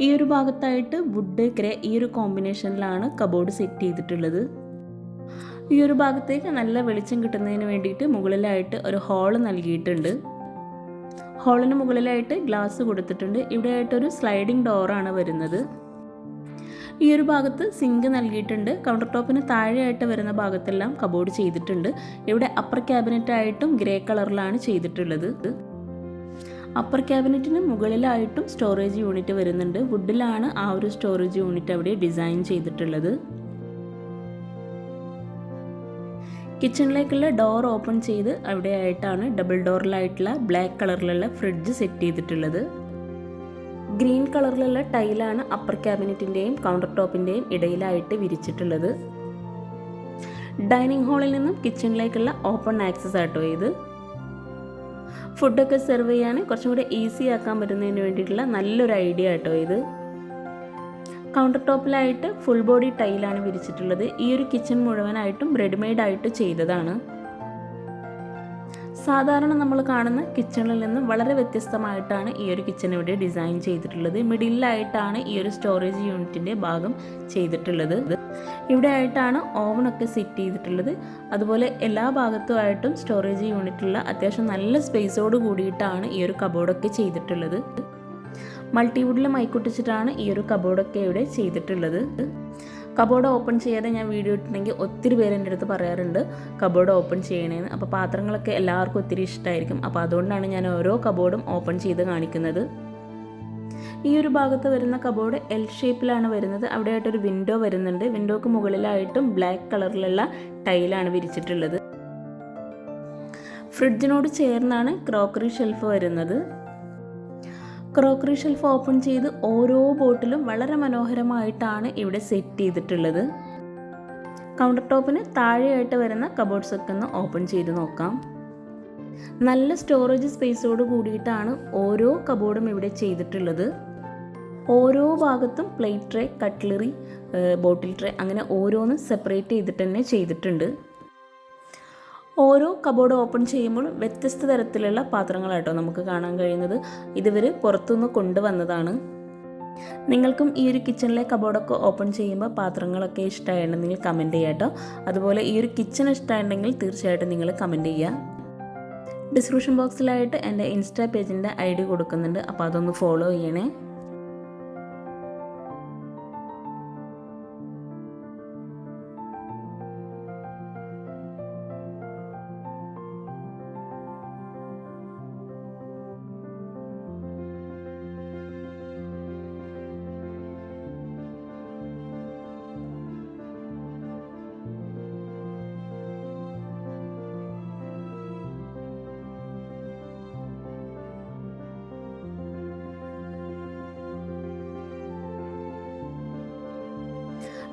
ഈ ഒരു ഭാഗത്തായിട്ട് വുഡ് ഗ്രേ ഈ ഒരു കോമ്പിനേഷനിലാണ് കബോർഡ് സെറ്റ് ചെയ്തിട്ടുള്ളത്. ഈ ഒരു ഭാഗത്തേക്ക് നല്ല വെളിച്ചം കിട്ടുന്നതിന് വേണ്ടിയിട്ട് മുകളിലായിട്ട് ഒരു ഹോൾ നൽകിയിട്ടുണ്ട്. ഹോളിന് മുകളിലായിട്ട് ഗ്ലാസ് കൊടുത്തിട്ടുണ്ട്. ഇവിടെയായിട്ടൊരു സ്ലൈഡിംഗ് ഡോറാണ് വരുന്നത്. ഈ ഒരു ഭാഗത്ത് സിങ്ക് നൽകിയിട്ടുണ്ട്. കൗണ്ടർ ടോപ്പിന് താഴെയായിട്ട് വരുന്ന ഭാഗത്തെല്ലാം കബോർഡ് ചെയ്തിട്ടുണ്ട്. ഇവിടെ അപ്പർ ക്യാബിനറ്റ് ആയിട്ടും ഗ്രേ കളറിലാണ് ചെയ്തിട്ടുള്ളത്. അപ്പർ ക്യാബിനറ്റിന് മുകളിലായിട്ടും സ്റ്റോറേജ് യൂണിറ്റ് വരുന്നുണ്ട്. വുഡിലാണ് ആ ഒരു സ്റ്റോറേജ് യൂണിറ്റ് അവിടെ ഡിസൈൻ ചെയ്തിട്ടുള്ളത്. കിച്ചണിലേക്കുള്ള ഡോർ ഓപ്പൺ ചെയ്ത് അവിടെയായിട്ടാണ് ഡബിൾ ഡോറിലായിട്ടുള്ള ബ്ലാക്ക് കളറിലുള്ള ഫ്രിഡ്ജ് സെറ്റ് ചെയ്തിട്ടുള്ളത്. ഗ്രീൻ കളറിലുള്ള ടൈലാണ് അപ്പർ ക്യാബിനറ്റിന്റെയും കൗണ്ടർ ടോപ്പിന്റെയും ഇടയിലായിട്ട് വിരിച്ചിട്ടുള്ളത്. ഡൈനിങ് ഹാളിൽ നിന്നും കിച്ചണിലേക്കുള്ള ഓപ്പൺ ആക്സസ് ആട്ടോ ഇത്. ഫുഡൊക്കെ സെർവ് ചെയ്യാൻ കുറച്ചും കൂടെ ഈസി ആക്കാൻ പറ്റുന്നതിന് വേണ്ടിയിട്ടുള്ള നല്ലൊരു ഐഡിയ ആട്ടോ ഇത്. കൗണ്ടർ ടോപ്പിലായിട്ട് ഫുൾ ബോഡി ടൈലാണ് വിരിച്ചിട്ടുള്ളത്. ഈ ഒരു കിച്ചൺ മുഴുവനായിട്ടും റെഡിമെയ്ഡ് ആയിട്ട് ചെയ്തതാണ്. സാധാരണ നമ്മൾ കാണുന്ന കിച്ചണിൽ നിന്ന് വളരെ വ്യത്യസ്തമായിട്ടാണ് ഈ ഒരു കിച്ചൺ ഇവിടെ ഡിസൈൻ ചെയ്തിട്ടുള്ളത്. മിഡിലായിട്ടാണ് ഈ ഒരു സ്റ്റോറേജ് യൂണിറ്റിന്റെ ഭാഗം ചെയ്തിട്ടുള്ളത്. ഇവിടെ ആയിട്ടാണ് ഓവണൊക്കെ സെറ്റ് ചെയ്തിട്ടുള്ളത്. അതുപോലെ എല്ലാ ഭാഗത്തുമായിട്ടും സ്റ്റോറേജ് യൂണിറ്റുള്ള അത്യാവശ്യം നല്ല സ്പേസോട് കൂടിയിട്ടാണ് ഈ ഒരു കബോർഡൊക്കെ ചെയ്തിട്ടുള്ളത്. മൾട്ടിവുഡിൽ മൈക്കൊട്ടിച്ചിട്ടാണ് ഈ ഒരു കബോർഡൊക്കെ ഇവിടെ ചെയ്തിട്ടുള്ളത്. കബോർഡ് ഓപ്പൺ ചെയ്യാതെ ഞാൻ വീഡിയോ ഇട്ടിട്ടുണ്ടെങ്കിൽ ഒത്തിരി പേര് എന്റെ അടുത്ത് പറയാറുണ്ട് കബോർഡ് ഓപ്പൺ ചെയ്യണേന്ന്. അപ്പോൾ പാത്രങ്ങളൊക്കെ എല്ലാവർക്കും ഒത്തിരി ഇഷ്ടമായിരിക്കും അപ്പോൾ അതുകൊണ്ടാണ് ഞാൻ ഓരോ കബോർഡും ഓപ്പൺ ചെയ്ത് കാണിക്കുന്നത്. ഈ ഒരു ഭാഗത്ത് വരുന്ന കബോർഡ് എൽ ഷേപ്പിലാണ് വരുന്നത്. അവിടെയായിട്ടൊരു വിൻഡോ വരുന്നുണ്ട്. വിൻഡോക്ക് മുകളിലായിട്ടും ബ്ലാക്ക് കളറിലുള്ള ടൈലാണ് വിരിച്ചിട്ടുള്ളത്. ഫ്രിഡ്ജിനോട് ചേർന്നാണ് ക്രോക്കറി ഷെൽഫ് വരുന്നത്. ക്രോക്കറി ഷെൽഫ് ഓപ്പൺ ചെയ്ത് ഓരോ ബോട്ടിലും വളരെ മനോഹരമായിട്ടാണ് ഇവിടെ സെറ്റ് ചെയ്തിട്ടുള്ളത്. കൗണ്ടർ ടോപ്പിന് താഴെയായിട്ട് വരുന്ന കബോർഡ്സ് ഒക്കെ ഒന്ന് ഓപ്പൺ ചെയ്ത് നോക്കാം. നല്ല സ്റ്റോറേജ് സ്പേസോട് കൂടിയിട്ടാണ് ഓരോ കബോർഡും ഇവിടെ ചെയ്തിട്ടുള്ളത്. ഓരോ ഭാഗത്തും plate tray cutlery bottle tray അങ്ങനെ ഓരോന്നും സെപ്പറേറ്റ് ചെയ്തിട്ട് തന്നെ ചെയ്തിട്ടുണ്ട്. ഓരോ കബോർഡ് ഓപ്പൺ ചെയ്യുമ്പോൾ വ്യത്യസ്ത തരത്തിലുള്ള പാത്രങ്ങളാട്ടോ നമുക്ക് കാണാൻ കഴിയുന്നത്. ഇതുവരെ പുറത്തുനിന്ന് കൊണ്ടുവന്നതാണ്. നിങ്ങൾക്കും ഈ ഒരു കിച്ചണിലെ കബോർഡൊക്കെ ഓപ്പൺ ചെയ്യുമ്പോൾ പാത്രങ്ങളൊക്കെ ഇഷ്ടമായിട്ടുണ്ടെങ്കിൽ കമന്റ് ചെയ്യാട്ടോ അതുപോലെ ഈ ഒരു കിച്ചൺ ഇഷ്ടമായിട്ടുണ്ടെങ്കിൽ തീർച്ചയായിട്ടും നിങ്ങൾ കമന്റ് ചെയ്യുക. ഡിസ്ക്രിപ്ഷൻ ബോക്സിലായിട്ട് എന്റെ ഇൻസ്റ്റാ പേജിന്റെ ഐ ഡി കൊടുക്കുന്നുണ്ട്. അപ്പോൾ അതൊന്ന് ഫോളോ ചെയ്യണേ.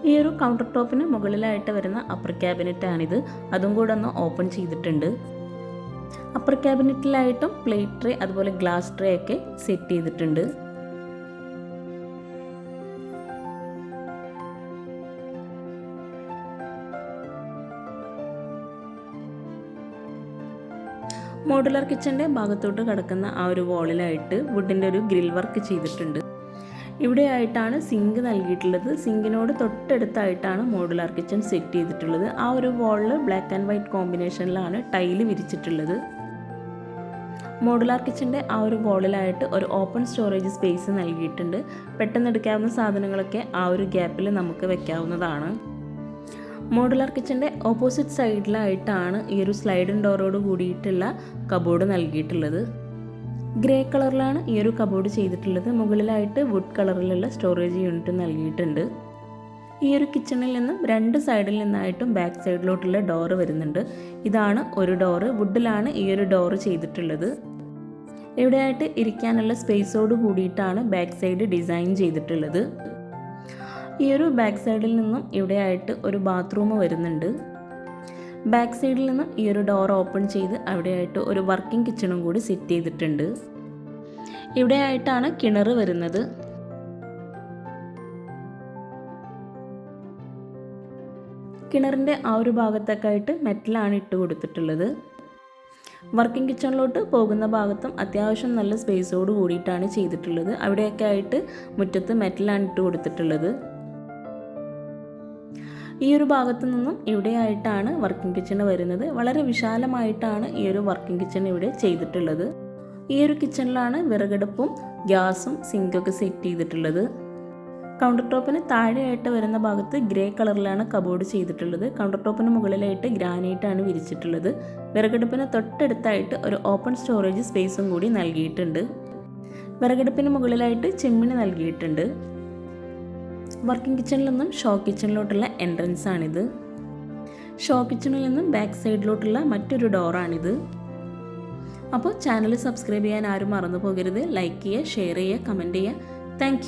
ഈ ഒരു കൗണ്ടർ ടോപ്പിന് മുകളിലായിട്ട് വരുന്ന അപ്പർ ക്യാബിനറ്റാണിത് അതും കൂടെ ഒന്ന് ഓപ്പൺ ചെയ്തിട്ടുണ്ട്. അപ്പർ ക്യാബിനറ്റിലായിട്ടും പ്ലേറ്റ് ട്രേ അതുപോലെ ഗ്ലാസ് ട്രേ ഒക്കെ സെറ്റ് ചെയ്തിട്ടുണ്ട്. മോഡുലർ കിച്ചന്റെ ഭാഗത്തോട്ട് കിടക്കുന്ന ആ ഒരു വോളിലായിട്ട് വുഡിന്റെ ഒരു ഗ്രിൽ വർക്ക് ചെയ്തിട്ടുണ്ട്. ഇവിടെയായിട്ടാണ് സിങ്ക് നൽകിയിട്ടുള്ളത്. സിങ്കിനോട് തൊട്ടടുത്തായിട്ടാണ് മോഡുലാർ കിച്ചൺ സെറ്റ് ചെയ്തിട്ടുള്ളത്. ആ ഒരു വാളിൽ ബ്ലാക്ക് ആൻഡ് വൈറ്റ് കോമ്പിനേഷനിലാണ് ടൈൽ വിരിച്ചിട്ടുള്ളത്. മോഡുലാർ കിച്ചന്റെ ആ ഒരു വാളിലായിട്ട് ഒരു ഓപ്പൺ സ്റ്റോറേജ് സ്പേസ് നൽകിയിട്ടുണ്ട്. പെട്ടെന്ന് എടുക്കാവുന്ന സാധനങ്ങളൊക്കെ ആ ഒരു ഗ്യാപ്പിൽ നമുക്ക് വെക്കാവുന്നതാണ്. മോഡുലാർ കിച്ചന്റെ ഓപ്പോസിറ്റ് സൈഡിലായിട്ടാണ് ഈ ഒരു സ്ലൈഡും ഡോറോട് കൂടിയിട്ടുള്ള കബോർഡ് നൽകിയിട്ടുള്ളത്. ഗ്രേ കളറിലാണ് ഈ ഒരു കബോർഡ് ചെയ്തിട്ടുള്ളത്. മുകളിലായിട്ട് വുഡ് കളറിലുള്ള സ്റ്റോറേജ് യൂണിറ്റ് നൽകിയിട്ടുണ്ട്. ഈ ഒരു കിച്ചണിൽ നിന്നും രണ്ട് സൈഡിൽ നിന്നായിട്ടും ബാക്ക് സൈഡിലോട്ടുള്ള ഡോറ് വരുന്നുണ്ട്. ഇതാണ് ഒരു ഡോറ് വുഡിലാണ് ഈ ഒരു ഡോറ് ചെയ്തിട്ടുള്ളത്. ഇവിടെയായിട്ട് ഇരിക്കാനുള്ള സ്പേസോട് കൂടിയിട്ടാണ് ബാക്ക് സൈഡ് ഡിസൈൻ ചെയ്തിട്ടുള്ളത്. ഈ ഒരു ബാക്ക് സൈഡിൽ നിന്നും ഇവിടെയായിട്ട് ഒരു ബാത്റൂം വരുന്നുണ്ട്. ബാക്ക് സൈഡിൽ നിന്ന് ഈ ഒരു ഡോർ ഓപ്പൺ ചെയ്ത് അവിടെയായിട്ട് ഒരു വർക്കിംഗ് കിച്ചണും കൂടി സെറ്റ് ചെയ്തിട്ടുണ്ട്. ഇവിടെയായിട്ടാണ് കിണർ വരുന്നത്. കിണറിന്റെ ആ ഒരു ഭാഗത്തൊക്കെ ആയിട്ട് മെറ്റലാണ് ഇട്ട് കൊടുത്തിട്ടുള്ളത്. വർക്കിംഗ് കിച്ചണിലോട്ട് പോകുന്ന ഭാഗത്തും അത്യാവശ്യം നല്ല സ്പേസോട് കൂടിയിട്ടാണ് ചെയ്തിട്ടുള്ളത്. അവിടെയൊക്കെ ആയിട്ട് മുറ്റത്ത് മെറ്റലാണ് ഇട്ട് കൊടുത്തിട്ടുള്ളത്. ഈ ഒരു ഭാഗത്തു നിന്നും ഇവിടെയായിട്ടാണ് വർക്കിംഗ് കിച്ചൺ വരുന്നത്. വളരെ വിശാലമായിട്ടാണ് ഈ ഒരു വർക്കിംഗ് കിച്ചൺ ഇവിടെ ചെയ്തിട്ടുള്ളത്. ഈ ഒരു കിച്ചണിലാണ് വിറകടുപ്പും ഗ്യാസും സിങ്കൊക്കെ സെറ്റ് ചെയ്തിട്ടുള്ളത്. കൗണ്ടർ ടോപ്പിന് താഴെയായിട്ട് വരുന്ന ഭാഗത്ത് ഗ്രേ കളറിലാണ് കബോർഡ് ചെയ്തിട്ടുള്ളത്. കൗണ്ടർ ടോപ്പിന് മുകളിലായിട്ട് ഗ്രാനൈറ്റാണ് വിരിച്ചിട്ടുള്ളത്. വിറകടുപ്പിന് തൊട്ടടുത്തായിട്ട് ഒരു ഓപ്പൺ സ്റ്റോറേജ് സ്പേസും കൂടി നൽകിയിട്ടുണ്ട്. വിറകടുപ്പിന് മുകളിലായിട്ട് ചെമ്മിണി നൽകിയിട്ടുണ്ട്. വർക്കിംഗ് കിച്ചണിൽ നിന്നും ഷോ കിച്ചണിലോട്ടുള്ള എൻട്രൻസ് ആണിത് ഷോ കിച്ചണിൽ നിന്നും ബാക്ക് സൈഡിലോട്ടുള്ള മറ്റൊരു ഡോറാണിത്. അപ്പോൾ ചാനൽ സബ്സ്ക്രൈബ് ചെയ്യാൻ ആരും മറന്നു പോകരുത്. ലൈക്ക് ചെയ്യുക ഷെയർ ചെയ്യുക കമന്റ് ചെയ്യുക. താങ്ക്